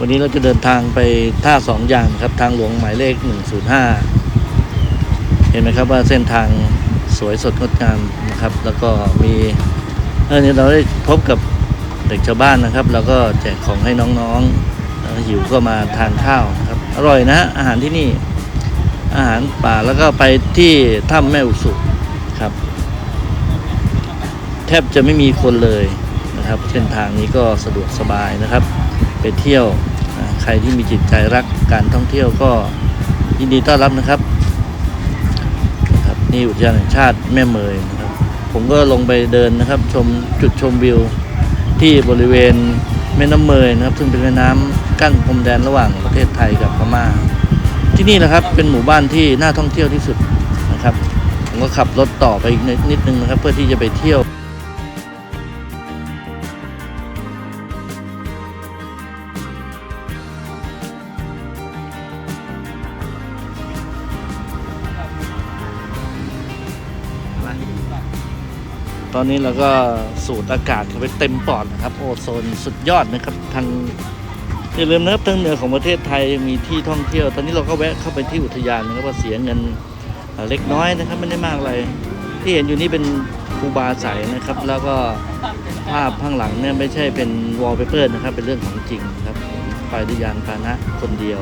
วันนี้เราจะเดินทางไปท่าสองอย่างครับ ทางหลวงหมายเลข 105 เห็นไหมครับว่าเส้นทางสวยสดงดงามนะครับ แล้วก็มีเออเนี่ยเราได้พบกับเด็กชาวบ้านนะครับ แล้วก็แจกของให้น้องๆหิวก็มาทานข้าวนะครับ อร่อยนะอาหารที่นี่อาหารป่าแล้วก็ไปที่ถ้ำแม่อุสุครับ แทบจะไม่มีคนเลยนะครับเส้นทางนี้ก็สะดวกสบายนะครับ เที่ยว ใครที่มีจิตใจรักการท่องเที่ยวก็ยินดีต้อนรับนะครับครับนี่อุทยานแห่งชาติแม่เมยนะครับ ผมก็ลงไปเดินนะครับ ชมจุดชมวิว ที่บริเวณแม่น้ำเมยนะครับ ซึ่งเป็นแม่น้ำกั้นพรมแดนระหว่างประเทศไทยกับพม่า ที่นี่นะครับเป็นหมู่บ้านที่น่าท่องเที่ยวที่สุดนะครับ ผมก็ขับรถต่อไปอีกนิดนึงนะครับ เพื่อที่จะไปเที่ยว ตอนนี้เราก็สูดอากาศเข้าไปเต็มปอดนะครับ โอโซนสุดยอดนะครับทางอย่าลืมนะครับทางเหนือของประเทศไทยมีที่ท่องเที่ยว ตอนนี้เราก็แวะเข้าไปที่อุทยานนะครับว่าเสียเงินเล็กน้อยนะครับไม่ได้มากอะไร ที่เห็นอยู่นี่เป็นคูบาใสนะครับ แล้วก็ภาพข้างหลังเนี่ยไม่ใช่เป็นวอลเปเปอร์นะครับ เป็นเรื่องของจริงครับไปด้วยยานพาหนะคนเดียว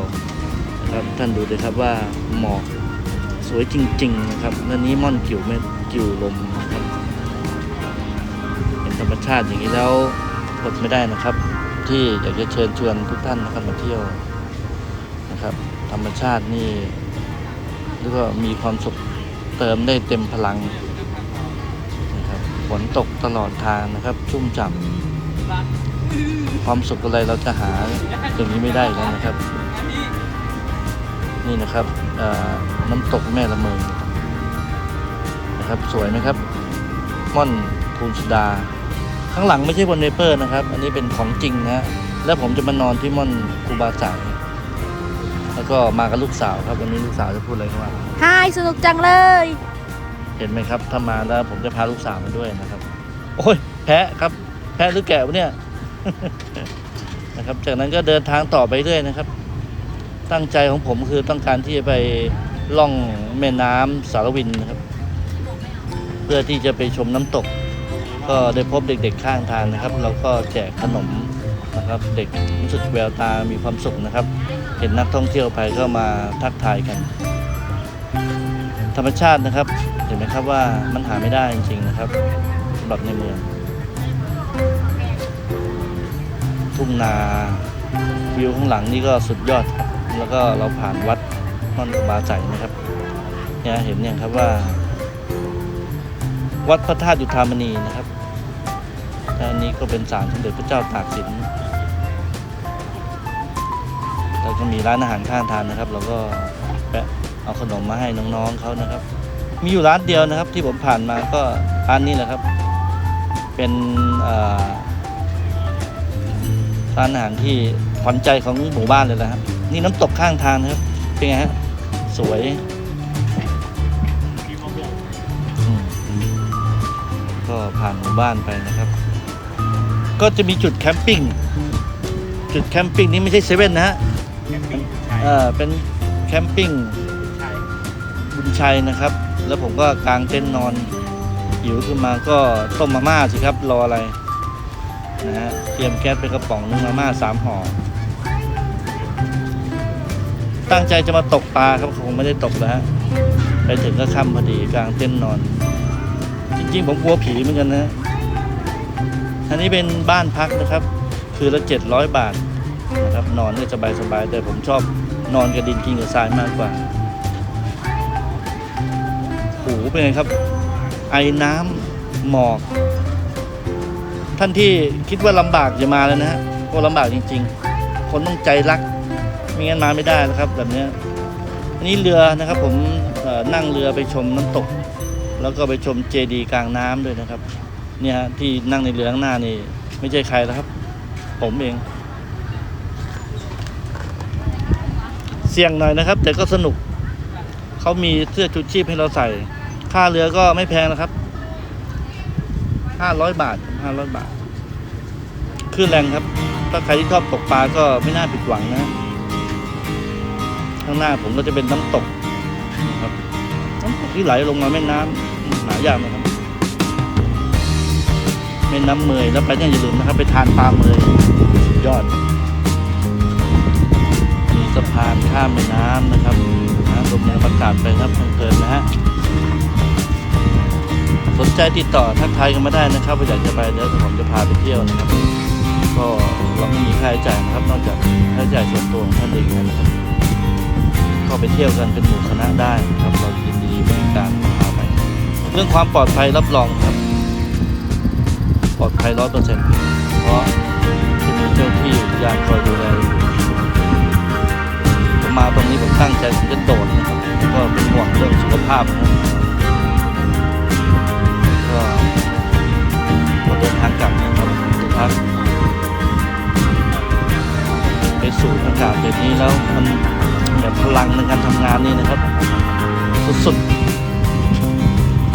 นะครับท่านดูเลยครับว่าหมอก สวยจริง ๆ นะครับและนี้ม่อนกิ่วเม็ดกิ่วลมนะครับ เป็นธรรมชาติอย่างนี้แล้วอดไม่ได้นะครับ ที่อยากจะเชิญชวนทุกท่านนะครับมาเที่ยวนะครับ ธรรมชาตินี่เรียกว่ามีความสุขเติมได้เต็มพลังนะครับฝนตกตลอดทางนะครับ ชุ่มฉ่ำความสุขอะไรเราจะหาอย่างนี้ไม่ได้แล้วนะครับ นี่นะครับเอ่อน้ำตกแม่ละเมงนะครับ สวยไหมครับ ม่อนทูนสุดา ข้างหลังไม่ใช่บนเนเปอร์นะครับ อันนี้เป็นของจริงนะฮะแล้วผมจะมานอนที่ม่อนครูบาสายแล้วก็มากับลูกสาวครับวันนี้ลูกสาวจะพูดอะไรเข้ามาฮายสนุกจังเลย เห็นไหมครับถ้ามาแล้วผมจะพาลูกสาวมาด้วยนะครับ โอ้ยแพะครับ แพะหรือแกะวะเนี่ยนะครับ จากนั้นก็เดินทางต่อไปเรื่อยนะครับ ตั้งใจของผมคือต้องการที่จะไปล่องแม่น้ำสารวินนะครับ เพื่อที่จะไปชมน้ำตก ก็ได้พบเด็กๆข้างทางนะครับ เราก็แจกขนมนะครับ เด็กรู้สึกแววตามีความสุขนะครับ เห็นนักท่องเที่ยวไปก็มาทักทายกัน ธรรมชาตินะครับ เห็นไหมครับว่ามันหาไม่ได้จริงๆนะครับสำหรับในเมือง ทุ่งนาวิวข้างหลังนี่ก็สุดยอดครับ แล้วก็เราผ่านวัดม่อนบาใจนะครับเนี่ยเห็นเนี่ยครับว่า วัดพระธาตุยุทธามณีนะครับอันนี้ก็เป็นศาลสมเด็จพระเจ้าตากสินแล้วก็มีร้านอาหารข้างทางนะครับ เราก็แวะเอาขนมมาให้น้องๆเขานะครับ มีอยู่ร้านเดียวนะครับ ที่ผมผ่านมาก็ร้านนี้แหละครับ เป็นร้านอาหารที่ขวัญใจของหมู่บ้านเลยนะครับ นี่น้ำตกข้างทางนะครับ เป็นไงฮะ สวยอืมก็ผ่านหมู่บ้านไปนะครับ ก็จะมีจุดแคมปิ้ง จุดแคมปิ้งนี้ไม่ใช่เซเว่นนะฮะเออเป็นแคมปิ้งบุญชัยนะครับ แล้วผมก็กางเต็นท์นอนหิวขึ้นมาก็ต้มมาม่าสิครับรออะไรนะฮะเตรียมแก๊สเป็นกระป๋องนึงมาม่าสามห่อ ตั้งใจจะมาตกปลาครับคงไม่ได้ตกแล้วฮะไปถึงก็ค่ำพอดีกลางเต็นท์นอน จริงๆ ผมกลัวผีเหมือนกันนะอันนี้เป็นบ้านพักนะครับ คือละเจ็ดร้อยบาทนะครับนอนได้สบายๆแต่ผมชอบนอนกับดินกินกับทรายมากกว่าหูเป็นไงครับ ไอน้ำหมอก ท่านที่คิดว่าลำบากอย่ามาเลยนะฮะเพราะลำบากจริง ๆ คนต้องใจรัก ไม่งั้นมาไม่ได้นะครับแบบนี้อันนี้เรือนะครับผมนั่งเรือไปชมน้ำตก แล้วก็ไปชมเจดีย์กลางน้ำด้วยนะครับ เนี่ยฮะที่นั่งในเรือข้างหน้านี่ ไม่ใช่ใครแล้วครับ ผมเอง เสี่ยงหน่อยนะครับ แต่ก็สนุกเขามีเสื้อชูชีพให้เราใส่ ค่าเรือก็ไม่แพงนะครับห้าร้อยบาทห้าร้อยบาทคลื่นแรงครับ ถ้าใครที่ชอบตกปลาก็ไม่น่าผิดหวังนะ ข้างหน้าผมก็จะเป็นน้ำตกนะครับน้ำตกที่ไหลลงมาแม่น้ำหนายากนะครับแม่น้ำเมยแล้วไปเนี่ยอย่าลืมนะครับ ไปทานปลาเมยสุดยอด มีสะพานข้ามแม่น้ำนะครับนะลมแรงประกาศไปครับเพลินนะฮะสนใจติดต่อทักทายกันมาได้นะครับว่าอยากจะไปเดี๋ยวผมจะพาไปเที่ยวนะครับ ก็เราไม่มีค่าใช้จ่ายนะครับ นอกจากค่าใช้จ่ายส่วนตัวของท่านเองนะครับ ก็ไปเที่ยวกันเป็นหมู่คณะได้ครับเรายินดีบริการพาไปเรื่องความปลอดภัยรับรองครับ ปลอดภัยร้อยเปอร์เซ็นต์เพราะจะมีเจ้าที่อุทยานคอยดู ลังในการทำงานนี่นะครับ สุดๆ